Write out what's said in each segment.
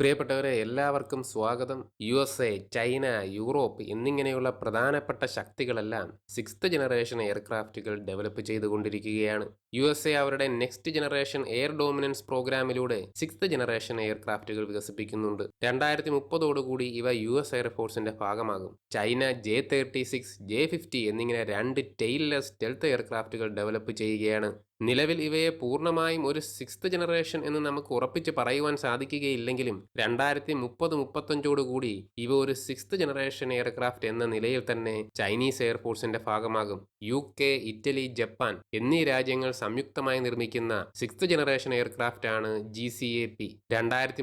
പ്രിയപ്പെട്ടവരെ എല്ലാവർക്കും സ്വാഗതം. U S A China Europe എന്നിങ്ങനെയുള്ള പ്രധാനപ്പെട്ട ശക്തികളെല്ലാം സിക്സ്ത് ജനറേഷൻ എയർക്രാഫ്റ്റുകൾ ഡെവലപ്പ് ചെയ്തുകൊണ്ടിരിക്കുകയാണ്. യു എസ് എ അവരുടെ നെക്സ്റ്റ് ജനറേഷൻ എയർ ഡോമിനൻസ് പ്രോഗ്രാമിലൂടെ സിക്സ്ത് ജനറേഷൻ എയർക്രാഫ്റ്റുകൾ വികസിപ്പിക്കുന്നുണ്ട്. രണ്ടായിരത്തി മുപ്പതോടുകൂടി ഇവ യു എസ് എയർഫോഴ്സിന്റെ ഭാഗമാകും. China J thirty six J fifty എന്നിങ്ങനെ രണ്ട് ടെയിൽലെസ് ടെൽത്ത് എയർക്രാഫ്റ്റുകൾ ഡെവലപ്പ് ചെയ്യുകയാണ്. നിലവിൽ ഇവയെ പൂർണമായും ഒരു സിക്സ്ത് ജനറേഷൻ എന്ന് നമുക്ക് ഉറപ്പിച്ച് പറയുവാൻ സാധിക്കുകയില്ലെങ്കിലും രണ്ടായിരത്തി മുപ്പത് മുപ്പത്തഞ്ചോടുകൂടി ഇവ ഒരു സിക്സ്ത് ജനറേഷൻ എയർക്രാഫ്റ്റ് എന്ന നിലയിൽ തന്നെ ചൈനീസ് എയർഫോഴ്സിന്റെ ഭാഗമാകും. യു കെ ഇറ്റലി ജപ്പാൻ എന്നീ രാജ്യങ്ങൾ സംയുക്തമായി നിർമ്മിക്കുന്ന സിക്സ്ത് ജനറേഷൻ എയർക്രാഫ്റ്റ് ആണ് ജി സി എ പി രണ്ടായിരത്തി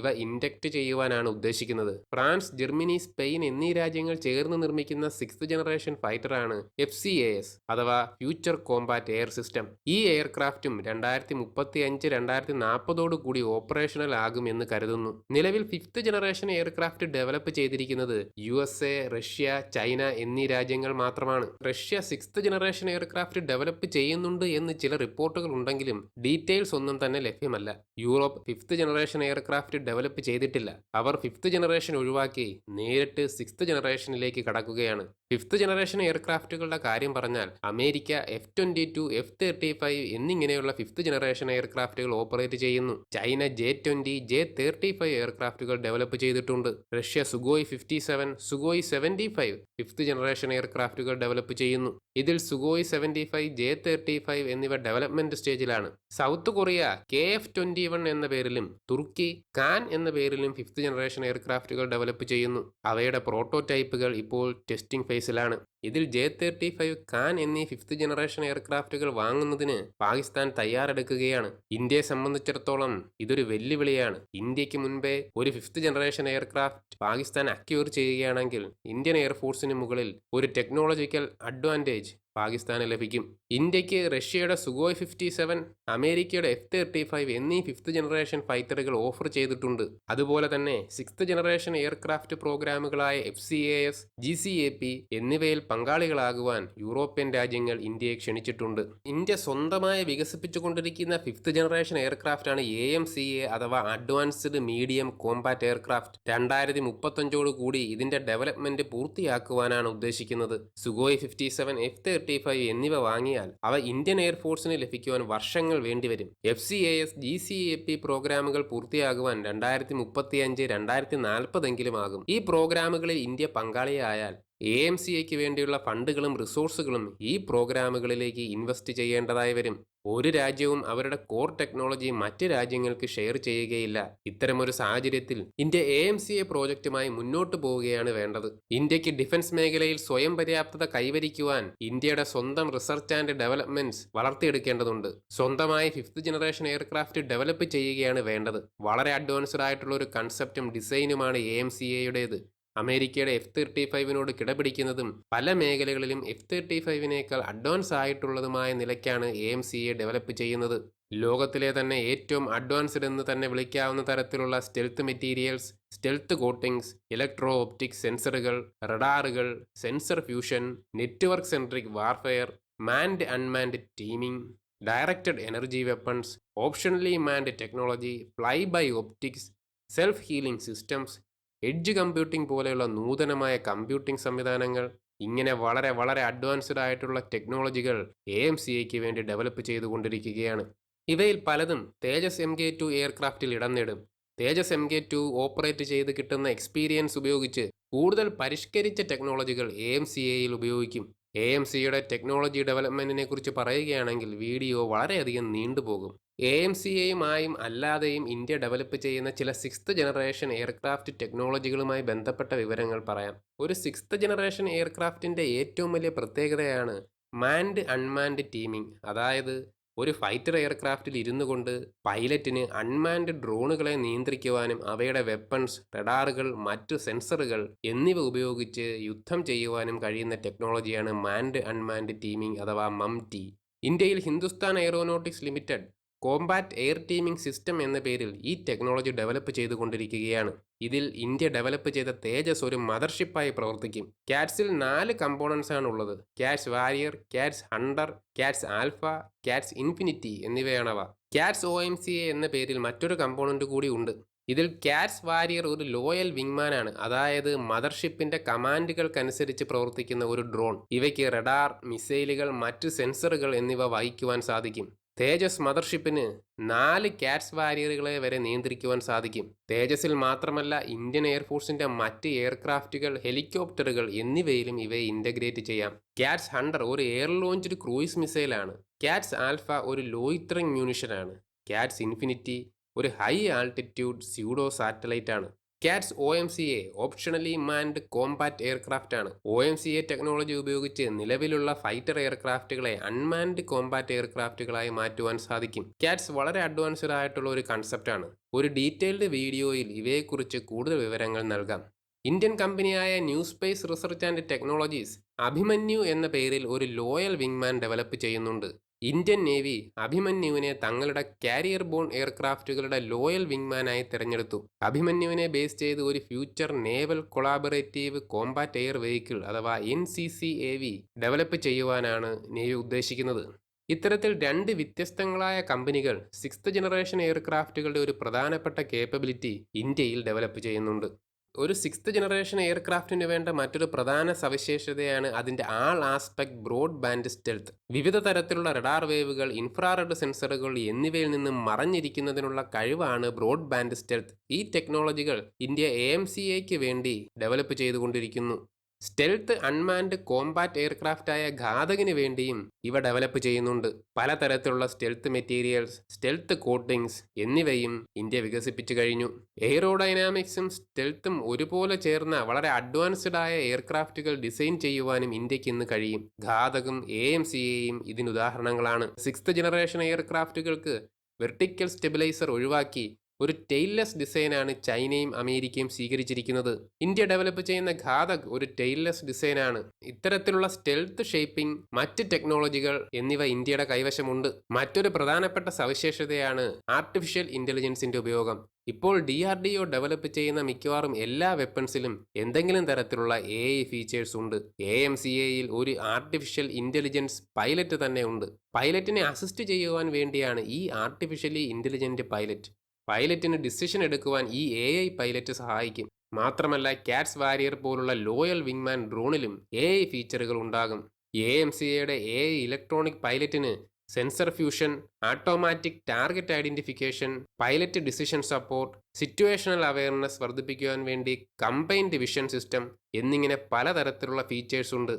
ഇവ ഇൻഡക്ട് ചെയ്യുവാനാണ് ഉദ്ദേശിക്കുന്നത്. ഫ്രാൻസ് ജർമ്മനി സ്പെയിൻ എന്നീ രാജ്യങ്ങൾ ചേർന്ന് നിർമ്മിക്കുന്ന സിക്സ്ത് ജനറേഷൻ ഫൈറ്ററാണ് എഫ് സി എ എസ് അഥവാ ഫ്യൂച്ചർ കോമ്പാറ്റ് എയർ സിസ്റ്റം. ഈ എയർക്രാഫ്റ്റും രണ്ടായിരത്തി മുപ്പത്തി അഞ്ച് രണ്ടായിരത്തി നാൽപ്പതോടു കൂടി ഓപ്പറേഷണൽ ആകും എന്ന് കരുതുന്നു. നിലവിൽ ഫിഫ്ത്ത് ജനറേഷൻ എയർക്രാഫ്റ്റ് ഡെവലപ്പ് ചെയ്തിരിക്കുന്നത് U S A Russia China എന്നീ രാജ്യങ്ങൾ മാത്രമാണ്. Russia sixth generation aircraft develop ചെയ്യുന്നുണ്ട് എന്ന് ചില റിപ്പോർട്ടുകൾ ഉണ്ടെങ്കിലും ഡീറ്റെയിൽസ് ഒന്നും തന്നെ ലഭ്യമല്ല. Europe fifth generation aircraft develop ചെയ്തിട്ടില്ല. അവർ ഫിഫ്ത്ത് ജനറേഷൻ ഒഴിവാക്കി നേരിട്ട് സിക്സ്ത് ജനറേഷനിലേക്ക് കടക്കുകയാണ്. ഫിഫ്ത്ത് ജനറേഷൻ എയർക്രാഫ്റ്റുകളുടെ കാര്യം പറഞ്ഞാൽ America F twenty two F thirty five എന്നിങ്ങനെയുള്ള ഫിഫ്ത് ജനറേഷൻ എയർക്രാഫ്റ്റുകൾ ഓപ്പറേറ്റ് ചെയ്യുന്നു. China J twenty J thirty five എയർക്രാഫ്റ്റുകൾ develop ചെയ്തിട്ടുണ്ട്. Russia Sukhoi fifty seven Sukhoi seventy five fifth generation എയർക്രാഫ്റ്റുകൾ develop ചെയ്യുന്നു. ഇതിൽ Sukhoi seventy five J thirty five എന്നിവ development സ്റ്റേജിലാണ് South Korea K F twenty one എന്ന പേരിലും തുർക്കി can എന്ന പേരിലും fifth generation എയർക്രാഫ്റ്റുകൾ ഡെവലപ്പ് ചെയ്യുന്നു. അവയുടെ പ്രോട്ടോടൈപ്പുകൾ ഇപ്പോൾ ടെസ്റ്റിംഗ് ഫേസിലാണ് ഇതിൽ ജെ തേർട്ടി ഫൈവ് കാൻ എന്നീ ഫിഫ്ത്ത് ജനറേഷൻ എയർക്രാഫ്റ്റുകൾ വാങ്ങുന്നതിന് പാകിസ്ഥാൻ തയ്യാറെടുക്കുകയാണ്. ഇന്ത്യയെ സംബന്ധിച്ചിടത്തോളം ഇതൊരു വെല്ലുവിളിയാണ്. ഇന്ത്യയ്ക്ക് മുൻപേ ഒരു fifth generation aircraft Pakistan acquire ചെയ്യുകയാണെങ്കിൽ ഇന്ത്യൻ എയർഫോഴ്സിന് മുകളിൽ ഒരു ടെക്നോളജിക്കൽ അഡ്വാന്റേജ് പാകിസ്ഥാന് ലഭിക്കും. ഇന്ത്യയ്ക്ക് റഷ്യയുടെ സുഗോയ് ഫിഫ്റ്റി സെവൻ അമേരിക്കയുടെ എഫ് തേർട്ടി ഫൈവ് എന്നീ ഫിഫ്ത്ത് ജനറേഷൻ ഫൈറ്ററുകൾ ഓഫർ ചെയ്തിട്ടുണ്ട്. അതുപോലെ തന്നെ sixth generation aircraft പ്രോഗ്രാമുകളായ F C A S G C A P എന്നിവയിൽ പങ്കാളികളാകുവാൻ യൂറോപ്യൻ രാജ്യങ്ങൾ ഇന്ത്യയെ ക്ഷണിച്ചിട്ടുണ്ട്. ഇന്ത്യ സ്വന്തമായി വികസിപ്പിച്ചുകൊണ്ടിരിക്കുന്ന ഫിഫ്ത്ത് ജനറേഷൻ എയർക്രാഫ്റ്റ് ആണ് എ എം സി എ അഥവാ അഡ്വാൻസ്ഡ് മീഡിയം കോമ്പാറ്റ് എയർക്രാഫ്റ്റ് രണ്ടായിരത്തി മുപ്പത്തഞ്ചോട് കൂടി ഇതിന്റെ ഡെവലപ്മെന്റ് പൂർത്തിയാക്കുവാനാണ് ഉദ്ദേശിക്കുന്നത്. Sukhoi fifty seven F thirty five എന്നിവ വാങ്ങിയാൽ അവ ഇന്ത്യൻ എയർഫോഴ്സിന് ലഭിക്കുവാൻ വർഷങ്ങൾ വേണ്ടിവരും. F C A S G C A P പ്രോഗ്രാമുകൾ പൂർത്തിയാകുവാൻ രണ്ടായിരത്തി മുപ്പത്തി അഞ്ച് രണ്ടായിരത്തി നാൽപ്പതെങ്കിലും ആകും. ഈ പ്രോഗ്രാമുകളിൽ ഇന്ത്യ പങ്കാളിയായാൽ എ എം സി എക്ക് വേണ്ടിയുള്ള ഫണ്ടുകളും റിസോഴ്സുകളും ഈ പ്രോഗ്രാമുകളിലേക്ക് ഇൻവെസ്റ്റ് ചെയ്യേണ്ടതായി വരും. ഒരു രാജ്യവും അവരുടെ കോർ ടെക്നോളജി മറ്റ് രാജ്യങ്ങൾക്ക് ഷെയർ ചെയ്യുകയില്ല. ഇത്തരമൊരു സാഹചര്യത്തിൽ India A M C A പ്രോജക്റ്റുമായി മുന്നോട്ട് പോവുകയാണ് വേണ്ടത്. ഇന്ത്യയ്ക്ക് ഡിഫൻസ് മേഖലയിൽ സ്വയം പര്യാപ്തത കൈവരിക്കുവാൻ ഇന്ത്യയുടെ സ്വന്തം റിസർച്ച് ആൻഡ് ഡെവലപ്മെന്റ്സ് വളർത്തിയെടുക്കേണ്ടതുണ്ട്. സ്വന്തമായി ഫിഫ്ത്ത് ജനറേഷൻ എയർക്രാഫ്റ്റ് ഡെവലപ്പ് ചെയ്യുകയാണ് വേണ്ടത്. വളരെ അഡ്വാൻസ്ഡ് ആയിട്ടുള്ള ഒരു കൺസെപ്റ്റും ഡിസൈനുമാണ് എ എം സി എയുടേത് അമേരിക്കയുടെ എഫ് തേർട്ടി ഫൈവിനോട് കിടപിടിക്കുന്നതും പല മേഖലകളിലും എഫ് തേർട്ടി ഫൈവിനേക്കാൾ അഡ്വാൻസ് ആയിട്ടുള്ളതുമായ നിലയ്ക്കാണ് A M C A develop ചെയ്യുന്നത്. ലോകത്തിലെ തന്നെ ഏറ്റവും അഡ്വാൻസ്ഡ് എന്ന് തന്നെ വിളിക്കാവുന്ന തരത്തിലുള്ള stealth materials stealth coatings electro optic സെൻസറുകൾ റഡാറുകൾ sensor fusion network centric warfare manned unmanned teaming directed energy weapons optionally manned technology fly by optics self healing systems edge computing പോലെയുള്ള നൂതനമായ കമ്പ്യൂട്ടിംഗ് സംവിധാനങ്ങൾ ഇങ്ങനെ വളരെ വളരെ അഡ്വാൻസ്ഡ് ആയിട്ടുള്ള ടെക്നോളജികൾ എ എം സി എക്ക് വേണ്ടി ഡെവലപ്പ് ചെയ്തുകൊണ്ടിരിക്കുകയാണ്. ഇവയിൽ പലതും തേജസ് എം കെ ടു എയർക്രാഫ്റ്റിൽ ഇടം നേടും. Tejas M K two operate ചെയ്ത് കിട്ടുന്ന എക്സ്പീരിയൻസ് ഉപയോഗിച്ച് കൂടുതൽ പരിഷ്കരിച്ച ടെക്നോളജികൾ എ എം സി എയിൽ ഉപയോഗിക്കും. എ എം സിയുടെ ടെക്നോളജി ഡെവലപ്മെന്റിനെ കുറിച്ച് പറയുകയാണെങ്കിൽ വീഡിയോ വളരെയധികം നീണ്ടുപോകും. എ എം സി എയുമായും അല്ലാതെയും ഇന്ത്യ ഡെവലപ്പ് ചെയ്യുന്ന ചില സിക്സ്ത് ജനറേഷൻ എയർക്രാഫ്റ്റ് ടെക്നോളജികളുമായി ബന്ധപ്പെട്ട വിവരങ്ങൾ പറയാം. ഒരു സിക്സ്ത് ജനറേഷൻ എയർക്രാഫ്റ്റിന്റെ ഏറ്റവും വലിയ പ്രത്യേകതയാണ് മാൻഡ് അൺമാൻഡ് ടീമിംഗ് അതായത് ഒരു ഫൈറ്റർ എയർക്രാഫ്റ്റിൽ ഇരുന്നു കൊണ്ട് പൈലറ്റിന് അൺമാൻഡ് ഡ്രോണുകളെ നിയന്ത്രിക്കുവാനും അവയുടെ വെപ്പൺസ് റഡാറുകൾ മറ്റു സെൻസറുകൾ എന്നിവ ഉപയോഗിച്ച് യുദ്ധം ചെയ്യുവാനും കഴിയുന്ന ടെക്നോളജിയാണ് മാൻഡ് അൺമാൻഡ് ടീമിംഗ് അഥവാ മംടി ഇന്ത്യയിൽ Hindustan aeronautics limited combat air teaming system എന്ന പേരിൽ ഈ ടെക്നോളജി ഡെവലപ്പ് ചെയ്തുകൊണ്ടിരിക്കുകയാണ്. ഇതിൽ ഇന്ത്യ ഡെവലപ്പ് ചെയ്ത തേജസ് ഒരു മദർഷിപ്പായി പ്രവർത്തിക്കും. കാറ്റ്സിൽ നാല് കമ്പോണൻസ് ആണ് ഉള്ളത് CATS warrior CATS hunter CATS alpha CATS infinity എന്നിവയാണവ. CATS O M C A എന്ന പേരിൽ മറ്റൊരു കമ്പോണന്റ് കൂടി ഉണ്ട്. ഇതിൽ കാറ്റ്സ് വാരിയർ ഒരു ലോയൽ വിങ്മാൻ ആണ് അതായത് മദർഷിപ്പിന്റെ കമാൻഡുകൾക്കനുസരിച്ച് പ്രവർത്തിക്കുന്ന ഒരു ഡ്രോൺ. ഇവയ്ക്ക് റഡാർ മിസൈലുകൾ മറ്റ് സെൻസറുകൾ എന്നിവ വഹിക്കുവാൻ സാധിക്കും. തേജസ് മദർഷിപ്പിന് നാല് കാറ്റ്സ് വാരിയറുകളെ വരെ നിയന്ത്രിക്കുവാൻ സാധിക്കും. തേജസിൽ മാത്രമല്ല ഇന്ത്യൻ എയർഫോഴ്സിന്റെ മറ്റ് എയർക്രാഫ്റ്റുകൾ ഹെലികോപ്റ്ററുകൾ എന്നിവയിലും ഇവയെ ഇന്റഗ്രേറ്റ് ചെയ്യാം. കാറ്റ്സ് ഹണ്ടർ ഒരു എയർ ലോഞ്ച്ഡ് ക്രൂയിസ് മിസൈലാണ്. കാറ്റ്സ് ആൽഫ ഒരു ലോയിത്രങ് മ്യൂണിഷനാണ് കാറ്റ്സ് ഇൻഫിനിറ്റി ഒരു ഹൈ ആൾട്ടിറ്റ്യൂഡ് സ്യൂഡോ സാറ്റലൈറ്റ് ആണ് CATS O M C A optionally manned combat aircraft ആണ്. O M C A technology ഉപയോഗിച്ച് നിലവിലുള്ള ഫൈറ്റർ എയർക്രാഫ്റ്റുകളെ അൺമാൻഡ് കോമ്പാറ്റ് എയർക്രാഫ്റ്റുകളായി മാറ്റുവാൻ സാധിക്കും. കാറ്റ്സ് വളരെ അഡ്വാൻസ്ഡ് ആയിട്ടുള്ള ഒരു കൺസെപ്റ്റ് ആണ്. ഒരു ഡീറ്റെയിൽഡ് വീഡിയോയിൽ ഇവയെക്കുറിച്ച് കൂടുതൽ വിവരങ്ങൾ നൽകാം. ഇന്ത്യൻ കമ്പനിയായ new space research and technologies Abhimanyu എന്ന പേരിൽ ഒരു ലോയൽ വിങ്മാൻ ഡെവലപ്പ് ചെയ്യുന്നുണ്ട്. ഇന്ത്യൻ നേവി അഭിമന്യുവിനെ തങ്ങളുടെ കാരിയർ ബോൺ എയർക്രാഫ്റ്റുകളുടെ ലോയൽ വിങ്മാനായി തിരഞ്ഞെടുത്തു. അഭിമന്യുവിനെ ബേസ് ചെയ്ത് ഒരു future naval collaborative combat air vehicle അഥവാ N C C A V develop ചെയ്യുവാനാണ് navy ഉദ്ദേശിക്കുന്നത്. ഇത്തരത്തിൽ രണ്ട് വ്യത്യസ്തങ്ങളായ കമ്പനികൾ സിക്സ്ത് ജനറേഷൻ എയർക്രാഫ്റ്റുകളുടെ ഒരു പ്രധാനപ്പെട്ട കേപ്പബിലിറ്റി ഇന്ത്യയിൽ ഡെവലപ്പ് ചെയ്യുന്നുണ്ട്. ഒരു സിക്സ്ത് ജനറേഷൻ എയർക്രാഫ്റ്റിന് വേണ്ട മറ്റൊരു പ്രധാന സവിശേഷതയാണ് അതിന്റെ all aspect broad band stealth വിവിധ തരത്തിലുള്ള റഡാർ വേവുകൾ ഇൻഫ്രാറെഡ് സെൻസറുകൾ എന്നിവയിൽ നിന്നും മറഞ്ഞിരിക്കുന്നതിനുള്ള കഴിവാണ് ബ്രോഡ് ബാൻഡ് സ്റ്റെൽത്ത് ഈ ടെക്നോളജികൾ ഇന്ത്യ എ എം സി വേണ്ടി ഡെവലപ്പ് ചെയ്തുകൊണ്ടിരിക്കുന്നു. സ്റ്റെൽത്ത് അൺമാൻഡ് കോമ്പാറ്റ് എയർക്രാഫ്റ്റായ ഘാതകിന് വേണ്ടിയും ഇവ ഡെവലപ്പ് ചെയ്യുന്നുണ്ട്. പലതരത്തിലുള്ള സ്റ്റെൽത്ത് മെറ്റീരിയൽസ് സ്റ്റെൽത്ത് കോട്ടിങ്സ് എന്നിവയും ഇന്ത്യ വികസിപ്പിച്ചു കഴിഞ്ഞു. എയറോഡൈനാമിക്സും സ്റ്റെൽത്തും ഒരുപോലെ ചേർന്ന വളരെ അഡ്വാൻസ്ഡ് ആയ എയർക്രാഫ്റ്റുകൾ ഡിസൈൻ ചെയ്യുവാനും ഇന്ത്യയ്ക്ക് ഇന്ന് കഴിയും. ഘാതകം എ എം സി എയും ഇതിന് ഉദാഹരണങ്ങളാണ് സിക്സ്ത് ജനറേഷൻ എയർക്രാഫ്റ്റുകൾക്ക് വെർട്ടിക്കൽ സ്റ്റെബിലൈസർ ഒഴിവാക്കി ഒരു ടെയിൽലെസ് ഡിസൈനാണ് ചൈനയും അമേരിക്കയും സ്വീകരിച്ചിരിക്കുന്നത്. ഇന്ത്യ ഡെവലപ്പ് ചെയ്യുന്ന ഘാതക് ഒരു ടെയിൽലെസ് ഡിസൈനാണ് ഇത്തരത്തിലുള്ള സ്റ്റെൽത്ത് ഷേപ്പിംഗ് മറ്റ് ടെക്നോളജികൾ എന്നിവ ഇന്ത്യയുടെ കൈവശമുണ്ട്. മറ്റൊരു പ്രധാനപ്പെട്ട സവിശേഷതയാണ് ആർട്ടിഫിഷ്യൽ ഇന്റലിജൻസിന്റെ ഉപയോഗം. ഇപ്പോൾ D R D O develop ചെയ്യുന്ന മിക്കവാറും എല്ലാ വെപ്പൺസിലും എന്തെങ്കിലും തരത്തിലുള്ള എ ഐ ഫീച്ചേഴ്സ് ഉണ്ട്. എ എം സി എയിൽ ഒരു ആർട്ടിഫിഷ്യൽ ഇന്റലിജൻസ് പൈലറ്റ് തന്നെ ഉണ്ട്. പൈലറ്റിനെ അസിസ്റ്റ് ചെയ്യുവാൻ വേണ്ടിയാണ് ഈ ആർട്ടിഫിഷ്യലി ഇന്റലിജന്റ് പൈലറ്റ് പൈലറ്റിന് ഡിസിഷൻ എടുക്കുവാൻ ഈ എ ഐ പൈലറ്റ് സഹായിക്കും. മാത്രമല്ല കാറ്റ്സ് വാരിയർ പോലുള്ള ലോയൽ വിങ്മാൻ ഡ്രോണിലും എ ഐ ഫീച്ചറുകൾ ഉണ്ടാകും. എ എം സി എയുടെ A I electronic പൈലറ്റിന് sensor fusion automatic target identification pilot decision support situational awareness വർദ്ധിപ്പിക്കുവാൻ വേണ്ടി കമ്പൈൻഡ് വിഷൻ സിസ്റ്റം എന്നിങ്ങനെ പലതരത്തിലുള്ള ഫീച്ചേഴ്സ് ഉണ്ട്.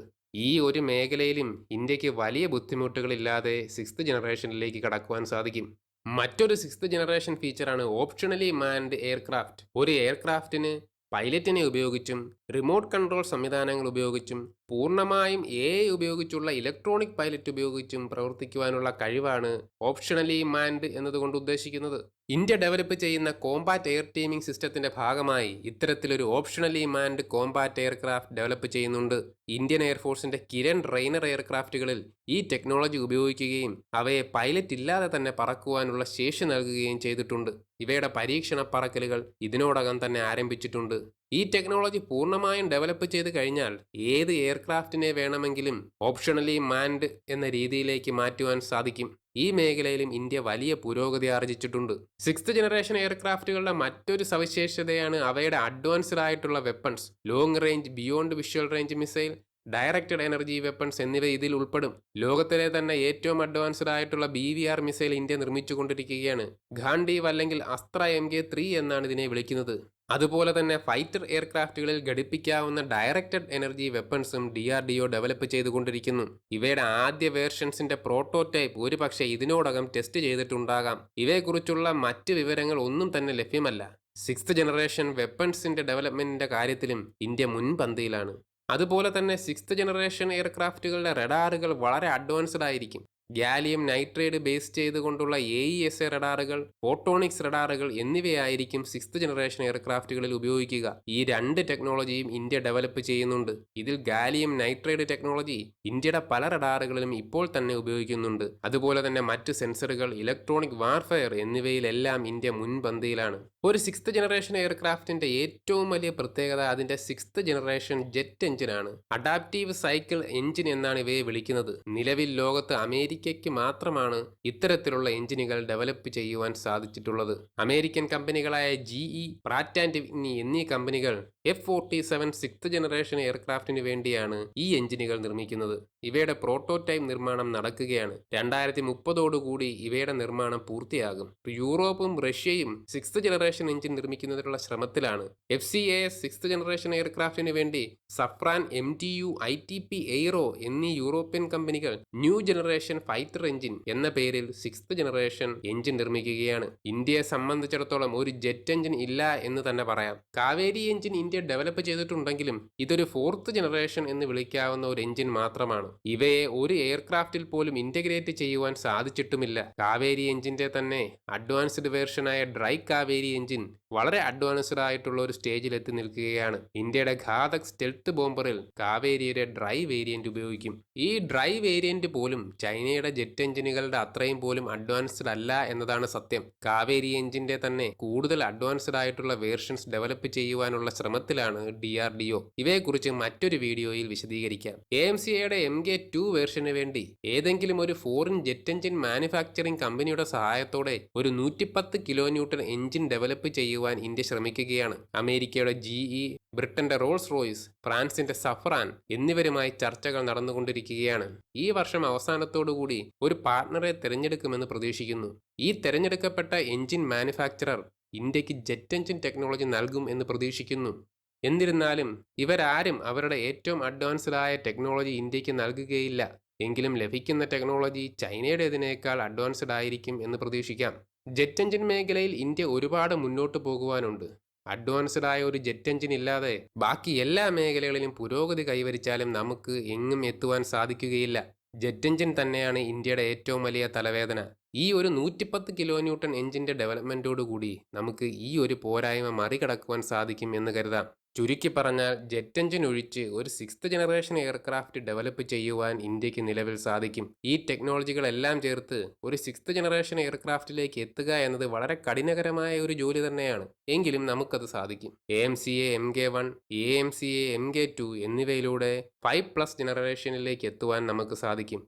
ഈ ഒരു മേഖലയിലും ഇന്ത്യയ്ക്ക് വലിയ ബുദ്ധിമുട്ടുകളില്ലാതെ സിക്സ്ത് ജനറേഷനിലേക്ക് കടക്കുവാൻ സാധിക്കും. മറ്റൊരു സിക്സ്ത് ജനറേഷൻ ഫീച്ചറാണ് ഓപ്ഷണലി മാൻഡ് എയർക്രാഫ്റ്റ്. ഒരു എയർക്രാഫ്റ്റിന് പൈലറ്റിനെ ഉപയോഗിച്ചും റിമോട്ട് കൺട്രോൾ സംവിധാനങ്ങൾ ഉപയോഗിച്ചും പൂർണമായും എ ഐ ഉപയോഗിച്ചുള്ള ഇലക്ട്രോണിക് പൈലറ്റ് ഉപയോഗിച്ചും പ്രവർത്തിക്കുവാനുള്ള കഴിവാണ് ഓപ്ഷണലി മാൻഡ് എന്നതുകൊണ്ട് ഉദ്ദേശിക്കുന്നത്. ഇന്ത്യ ഡെവലപ്പ് ചെയ്യുന്ന കോമ്പാറ്റ് എയർ ടീമിംഗ് സിസ്റ്റത്തിന്റെ ഭാഗമായി ഇത്തരത്തിലൊരു optionally manned combat aircraft develop ചെയ്യുന്നുണ്ട്. ഇന്ത്യൻ എയർഫോഴ്സിന്റെ കിരൺ റെയ്നർ എയർക്രാഫ്റ്റുകളിൽ ഈ ടെക്നോളജി ഉപയോഗിക്കുകയും അവയെ പൈലറ്റ് ഇല്ലാതെ തന്നെ പറക്കുവാനുള്ള ശേഷി നൽകുകയും ചെയ്തിട്ടുണ്ട്. ഇവയുടെ പരീക്ഷണ പറക്കലുകൾ ഇതിനോടകം തന്നെ ആരംഭിച്ചിട്ടുണ്ട്. ഈ ടെക്നോളജി പൂർണമായും ഡെവലപ്പ് ചെയ്ത് കഴിഞ്ഞാൽ ഏത് എയർക്രാഫ്റ്റിനെ വേണമെങ്കിലും ഓപ്ഷണലി മാൻഡ് എന്ന രീതിയിലേക്ക് മാറ്റുവാൻ സാധിക്കും. ഈ മേഖലയിലും ഇന്ത്യ വലിയ പുരോഗതി ആർജിച്ചിട്ടുണ്ട്. സിക്സ്ത് ജനറേഷൻ എയർക്രാഫ്റ്റുകളുടെ മറ്റൊരു സവിശേഷതയാണ് അവയുടെ അഡ്വാൻസ്ഡ് ആയിട്ടുള്ള weapons long range beyond visual range missile directed energy weapons എന്നിവ ഇതിൽ ഉൾപ്പെടും. ലോകത്തിലെ തന്നെ ഏറ്റവും അഡ്വാൻസ്ഡ് ആയിട്ടുള്ള B V R missile India നിർമ്മിച്ചുകൊണ്ടിരിക്കുകയാണ്. Gandiv അല്ലെങ്കിൽ അസ്ത്ര എം കെ ത്രീ എന്നാണ് ഇതിനെ വിളിക്കുന്നത്. അതുപോലെ തന്നെ ഫൈറ്റർ എയർക്രാഫ്റ്റുകളിൽ ഘടിപ്പിക്കാവുന്ന directed energy വെപ്പൺസും D R D O develop ചെയ്തുകൊണ്ടിരിക്കുന്നു. ഇവയുടെ ആദ്യ വേർഷൻസിന്റെ പ്രോട്ടോടൈപ്പ് ഒരു പക്ഷേ ഇതിനോടകം ടെസ്റ്റ് ചെയ്തിട്ടുണ്ടാകാം. ഇവയെക്കുറിച്ചുള്ള മറ്റ് വിവരങ്ങൾ ഒന്നും തന്നെ ലഭ്യമല്ല. സിക്സ്ത് ജനറേഷൻ വെപ്പൺസിന്റെ ഡെവലപ്മെന്റിന്റെ കാര്യത്തിലും ഇന്ത്യ മുൻപന്തിയിലാണ്. അതുപോലെ തന്നെ സിക്സ്ത് ജനറേഷൻ എയർക്രാഫ്റ്റുകളുടെ റഡാറുകൾ വളരെ അഡ്വാൻസ്ഡ് ആയിരിക്കും. ഗാലിയം നൈട്രേഡ് ബേസ് ചെയ്തുകൊണ്ടുള്ള എ ഇ എസ് എ റഡാറുകൾ ഫോട്ടോണിക്സ് റഡാറുകൾ എന്നിവയായിരിക്കും സിക്സ്ത് ജനറേഷൻ എയർക്രാഫ്റ്റുകളിൽ ഉപയോഗിക്കുക. ഈ രണ്ട് ടെക്നോളജിയും ഇന്ത്യ ഡെവലപ്പ് ചെയ്യുന്നുണ്ട്. ഇതിൽ ഗാലിയം നൈട്രേഡ് ടെക്നോളജി ഇന്ത്യയുടെ പല റഡാറുകളിലും ഇപ്പോൾ തന്നെ ഉപയോഗിക്കുന്നുണ്ട്. അതുപോലെ തന്നെ മറ്റ് സെൻസറുകൾ ഇലക്ട്രോണിക് വാർഫെയർ എന്നിവയിലെല്ലാം ഇന്ത്യ മുൻപന്തിയിലാണ്. ഒരു സിക്സ്ത് ജനറേഷൻ എയർക്രാഫ്റ്റിന്റെ ഏറ്റവും വലിയ പ്രത്യേകത അതിന്റെ സിക്സ്ത് ജനറേഷൻ ജെറ്റ് എഞ്ചിനാണ്. അഡാപ്റ്റീവ് സൈക്കിൾ എഞ്ചിൻ എന്നാണ് ഇവയെ വിളിക്കുന്നത്. നിലവിൽ ലോകത്ത് അമേരിക്ക അമേരിക്കയ്ക്ക് മാത്രമാണ് ഇത്തരത്തിലുള്ള എഞ്ചിനുകൾ ഡെവലപ്പ് ചെയ്യുവാൻ സാധിച്ചിട്ടുള്ളത്. അമേരിക്കൻ കമ്പനികളായ ജിഇ പ്രാറ്റ് ആൻഡ് എന്നീ കമ്പനികൾ F forty seven six generation എയർക്രാഫ്റ്റിന് വേണ്ടിയാണ് ഈ എഞ്ചിനുകൾ നിർമ്മിക്കുന്നത്. ഇവയുടെ പ്രോട്ടോടൈപ്പ് നിർമ്മാണം നടക്കുകയാണ്. രണ്ടായിരത്തി മുപ്പതോടുകൂടി ഇവയുടെ നിർമ്മാണം പൂർത്തിയാകും. യൂറോപ്പും റഷ്യയും സിക്സ് ജനറേഷൻ എഞ്ചിൻ നിർമ്മിക്കുന്നതിനുള്ള ശ്രമത്തിലാണ്. F C A six generation എയർക്രാഫ്റ്റിന് വേണ്ടി Safran M T U I T P aero എന്നീ യൂറോപ്യൻ കമ്പനികൾ ന്യൂ ജനറേഷൻ ഫൈറ്റർ എഞ്ചിൻ എന്ന പേരിൽ സിക്സ് ജനറേഷൻ എഞ്ചിൻ നിർമ്മിക്കുകയാണ്. ഇന്ത്യയെ സംബന്ധിച്ചിടത്തോളം ഒരു ജെറ്റ് എഞ്ചിൻ ഇല്ല എന്ന് തന്നെ പറയാം. കാവേരി എഞ്ചിൻ ഇന്ത്യ ഡെവലപ്പ് ചെയ്തിട്ടുണ്ടെങ്കിലും ഇതൊരു ഫോർത്ത് ജനറേഷൻ എന്ന് വിളിക്കാവുന്ന ഒരു എഞ്ചിൻ മാത്രമാണ്. ഇവയെ ഒരു എയർക്രാഫ്റ്റിൽ പോലും ഇന്റഗ്രേറ്റ് ചെയ്യുവാൻ സാധിച്ചിട്ടുമില്ല. കാവേരി എഞ്ചിന്റെ തന്നെ അഡ്വാൻസ്ഡ് വേർഷനായ ഡ്രൈ കാവേരി എഞ്ചിൻ വളരെ അഡ്വാൻസ്ഡ് ആയിട്ടുള്ള ഒരു സ്റ്റേജിൽ എത്തി നിൽക്കുകയാണ്. ഇന്ത്യയുടെ ഘാതക് സ്റ്റെൽത്ത് ബോംബറിൽ കാവേരിയുടെ ഡ്രൈ വേരിയന്റ് ഉപയോഗിക്കും. ഈ ഡ്രൈ വേരിയന്റ് പോലും ചൈനയുടെ ജെറ്റ് എഞ്ചിനുകളുടെ അത്രയും പോലും അഡ്വാൻസ്ഡ് അല്ല എന്നതാണ് സത്യം. കാവേരി എഞ്ചിന്റെ തന്നെ കൂടുതൽ അഡ്വാൻസ്ഡ് ആയിട്ടുള്ള വേർഷൻസ് ഡെവലപ്പ് ചെയ്യുവാനുള്ള ശ്രമത്തിലാണ് ഡി ആർ ഡി ഒ ഇവയെക്കുറിച്ച് മറ്റൊരു വീഡിയോയിൽ വിശദീകരിക്കാം. എ എം സി എയുടെ എം കെ ടു വേർഷന് വേണ്ടി ഏതെങ്കിലും ഒരു ഫോറിൻ ജെറ്റ് എഞ്ചിൻ മാനുഫാക്ചറിംഗ് കമ്പനിയുടെ സഹായത്തോടെ ഒരു നൂറ്റിപ്പത്ത് കിലോ ന്യൂട്ടൺ എഞ്ചിൻ ഡെവലപ്പ് ചെയ്യുവാൻ ഇന്ത്യ ശ്രമിക്കുകയാണ്. അമേരിക്കയുടെ ജിഇ ബ്രിട്ടന്റെ റോൾസ് റോയ്സ് ഫ്രാൻസിന്റെ സഫ്രാൻ എന്നിവരുമായി ചർച്ചകൾ നടന്നുകൊണ്ടിരിക്കുകയാണ്. ഈ വർഷം അവസാനത്തോടുകൂടി ഒരു പാർട്ണറെ തിരഞ്ഞെടുക്കുമെന്ന് പ്രതീക്ഷിക്കുന്നു. ഈ തിരഞ്ഞെടുക്കപ്പെട്ട എഞ്ചിൻ മാനുഫാക്ചറർ ഇന്ത്യയ്ക്ക് ജെറ്റ് എഞ്ചിൻ ടെക്നോളജി നൽകും എന്ന് പ്രതീക്ഷിക്കുന്നു. എന്നിരുന്നാലും ഇവരാരും അവരുടെ ഏറ്റവും അഡ്വാൻസ്ഡായ ടെക്നോളജി ഇന്ത്യയ്ക്ക് നൽകുകയില്ല. എങ്കിലും ലഭിക്കുന്ന ടെക്നോളജി ചൈനയുടേതിനേക്കാൾ അഡ്വാൻസ്ഡ് ആയിരിക്കും എന്ന് പ്രതീക്ഷിക്കാം. ജെറ്റ് എഞ്ചിൻ മേഖലയിൽ ഇന്ത്യ ഒരുപാട് മുന്നോട്ട് പോകുവാനുണ്ട്. അഡ്വാൻസ്ഡ് ആയ ഒരു ജെറ്റ് എഞ്ചിൻ ഇല്ലാതെ ബാക്കി എല്ലാ മേഖലകളിലും പുരോഗതി കൈവരിച്ചാലും നമുക്ക് എങ്ങും എത്തുവാൻ സാധിക്കുകയില്ല. ജെറ്റ് എഞ്ചിൻ തന്നെയാണ് ഇന്ത്യയുടെ ഏറ്റവും വലിയ തലവേദന. ഈ ഒരു നൂറ്റിപ്പത്ത് കിലോ ന്യൂട്ടൺ എഞ്ചിന്റെ ഡെവലപ്മെന്റോടുകൂടി നമുക്ക് ഈ ഒരു പോരായ്മ മറികടക്കുവാൻ സാധിക്കും എന്ന് കരുതാം. ചുരുക്കി പറഞ്ഞാൽ ജെറ്റ് എഞ്ചിൻ ഒഴിച്ച് ഒരു സിക്സ്ത് ജനറേഷൻ എയർക്രാഫ്റ്റ് ഡെവലപ്പ് ചെയ്യുവാൻ ഇന്ത്യയ്ക്ക് നിലവിൽ സാധിക്കും. ഈ ടെക്നോളജികളെല്ലാം ചേർത്ത് ഒരു സിക്സ്ത് ജനറേഷൻ എയർക്രാഫ്റ്റിലേക്ക് എത്തുക എന്നത് വളരെ കഠിനകരമായ ഒരു ജോലി തന്നെയാണ്. എങ്കിലും നമുക്കത് സാധിക്കും. A M C A M K one A M C A M K two എന്നിവയിലൂടെ ഫൈവ് പ്ലസ് ജനറേഷനിലേക്ക് എത്തുവാൻ നമുക്ക് സാധിക്കും.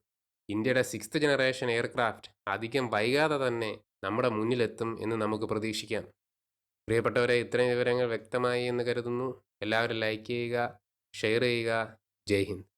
ഇന്ത്യയുടെ സിക്സ്ത് ജനറേഷൻ എയർക്രാഫ്റ്റ് അധികം വൈകാതെ തന്നെ നമ്മുടെ മുന്നിലെത്തും എന്ന് നമുക്ക് പ്രതീക്ഷിക്കാം. പ്രിയപ്പെട്ടവരെ ഇത്രയും വിവരങ്ങൾ വ്യക്തമായി എന്ന് കരുതുന്നു. എല്ലാവരും ലൈക്ക് ചെയ്യുക ഷെയർ ചെയ്യുക. ജയ് ഹിന്ദ്.